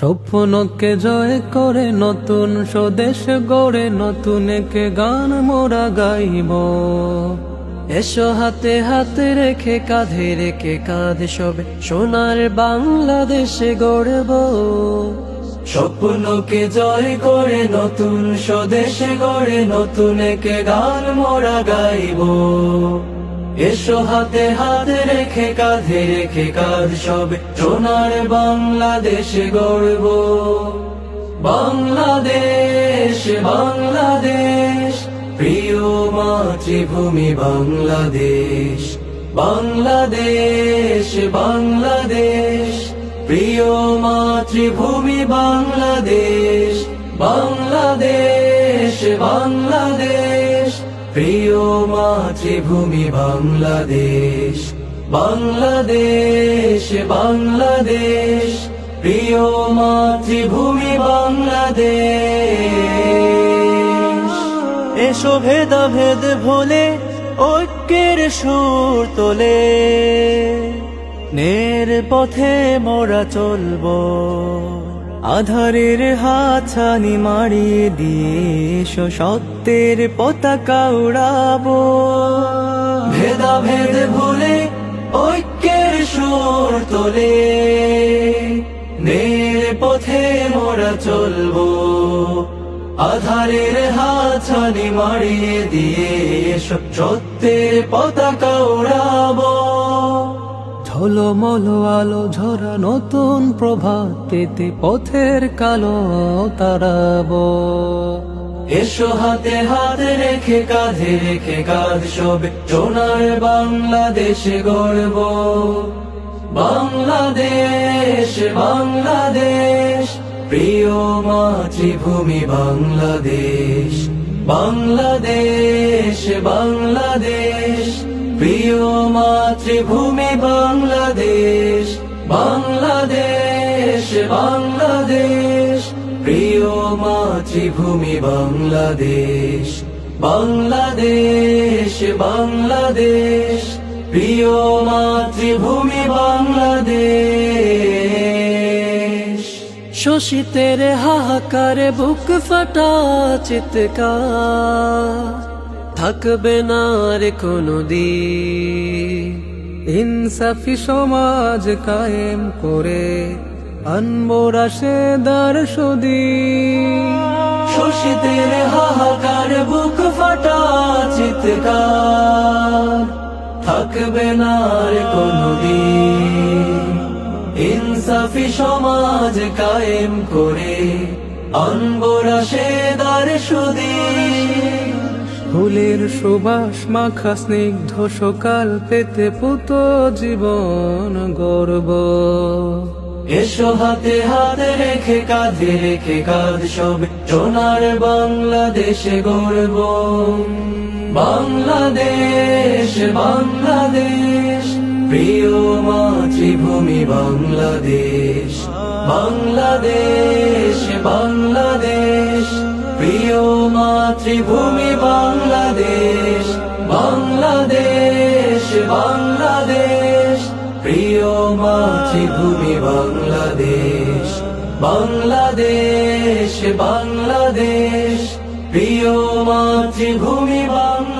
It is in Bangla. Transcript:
স্বপ্নকে জয় করে নতুন স্বদেশ গড়ে, নতুন একে গান মোরা গাইব। এসো হাতে হাতে রেখে, কাঁধে রেখে কাঁধ সবে সোনার বাংলাদেশে গড়ব। স্বপ্নকে জয় করে নতুন স্বদেশে গড়ে, নতুন একে গান মোরা গাইব। এসো হাতে হাতে রেখে, কাঁধে রেখে কাঁধ সবে। সোনার বাংলাদেশ গড়ব। বাংলাদেশ বাংলাদেশ, প্রিয় মাতৃভূমি বাংলাদেশ। বাংলাদেশ বাংলাদেশ, প্রিয় মাতৃভূমি বাংলাদেশ। বাংলাদেশ বাংলাদেশ। প্রিয় মাতৃভূমি বাংলাদেশ বাংলাদেশ বাংলাদেশ, প্রিয় মাতৃভূমি বাংলাদেশ। এসো ভেদা ভেদ ভোলে, ঐক্যের সুর তোলে। নের পথে মোরা চলবো। আধারের হাছানি মারিয়ে দিয়ে এসো সত্যের পতাকা উড়াবো। ভেদা ভেদ ভুলে ঐক্যের সুর তোলে, নের পথে মোরা চলবো। আধারের হাছানি মারিয়ে দিয়ে এসো সত্যের পতাকা উড়াবো। ঝলমল আলো ঝরা নতুন প্রভাত পেতে পথের কালো তারাবো। এসো হাতে হাতে রেখে, কাঁধে রেখে কাঁধ সবে সোনার বাংলাদেশে গড়ব। বাংলাদেশ বাংলাদেশ, প্রিয় মাতৃভূমি বাংলাদেশ। বাংলাদেশ বাংলাদেশ প্রিয় মাতৃভূমি বাংলাদেশ বাংলাদেশ বাংলাদেশ। প্রিয় মাতৃভূমি বাংলাদেশ বাংলাদেশ বাংলাদেশ। প্রিয় মাতৃভূমি বাংলাদেশ। শোষিতের হাহাকারে বুক ফাটা চিৎকার। থাকবে না রে কোনো দিন। ইনসাফি সমাজ কায়েম করে আনব রাশেদার সুদি শোষিতের হাহাকার বুক ফাটা চিৎকার। থাকবে না রে কোনো দিন। ইনসাফি সমাজ কায়েম করে আনব রাশেদার সুদি ফুলের সুবাস মাখা স্নিগ্ধ সকাল পেতে পুত জীবন গর্ব। এসো হাতে হাতে রেখে, কাঁধে রেখে কাঁধ সবে সোনার বাংলাদেশে গর্ব। বাংলাদেশ বাংলাদেশ, প্রিয় মাতৃভূমি বাংলাদেশ। বাংলাদেশ বাংলাদেশ। প্রিয় মাতৃভূমি বাংলাদেশ বাংলাদেশ বাংলাদেশ। প্রিয় মাতৃভূমি বাংলাদেশ বাংলাদেশ বাংলাদেশ। প্রিয় মাতৃভূমি বাংলাদেশ।